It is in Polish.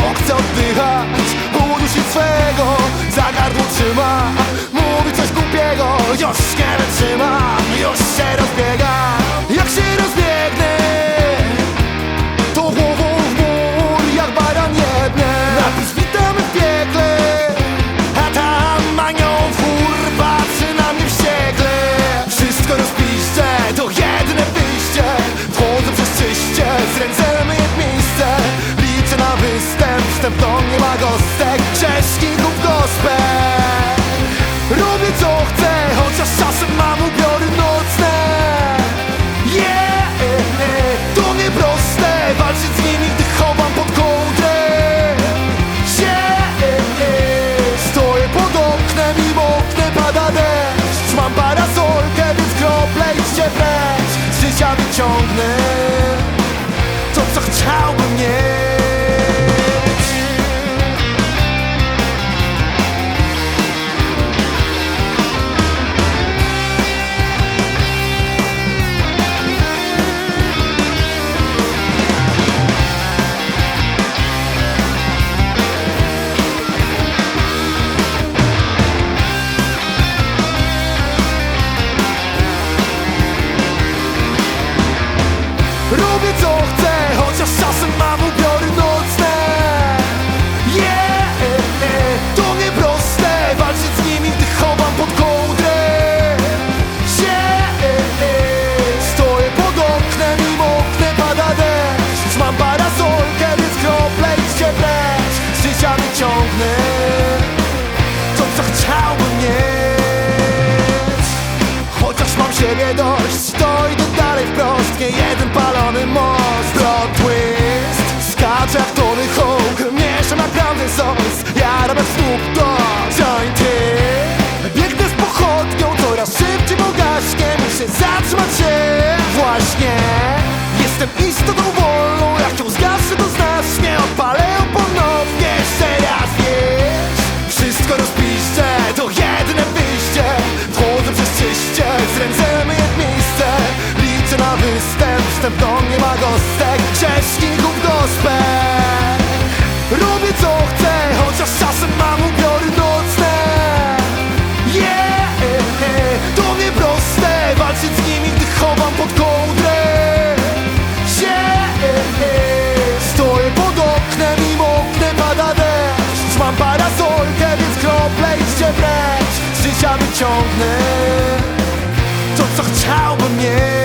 bo chce oddychać. Udusi swego, za gardło trzyma. Mówi coś głupiego, już nie wytrzyma. Już się roz... gostek Grzeszników gospel Robię co chcę, chociaż czasem mam ubiory nocne. Yeah, to nieproste Walczyć z nimi, gdy chowam pod kołdrę. Yeah, stoję pod oknem i moknę, pada deszcz. Mam parasolkę, więc krople idźcie Z życia wyciągnę Robię co chcę, chociaż czasem mam ubiory nocne. Yeah, to nieproste Walczyć z nimi, gdy chowam pod kołdrę. Yeah, stoję pod oknem i moknę, pada deszcz. Mam parasolkę, więc krople idźcie precz Z życia wyciągnę to, co chciałbym mieć. Chociaż mam siebie dość, to dalej wprost Nie jeden most, plot twist. Skaczę jak Tony Hawk, mieszam jak Brandon Sos. Jaram jak Snoop Dogg, jointy. Biegnę z pochodnią, coraz szybciej bo gaśnie Muszę zatrzymać się. Właśnie Jestem istotą wolną, jak ją zgaszę to znacznie Odpalę ją ponownie, jeszcze raz wiesz. Wszystko rozpiszczę, to jedne wyjście. Wchodzę przez czyście, z ręce myję miejsce. Liczę na występ, dostęp do nie ma gostek Grzeszników gospel. Robię co chcę, chociaż czasem mam ubiory nocne. Yeah, to nie proste Walczyć z nimi, gdy chowam pod kołdrę. Yeah, stoję pod oknem i moknę, pada deszcz. Mam parasolkę, więc krople idzie precz Z życia wyciągnę To co chciałbym mieć.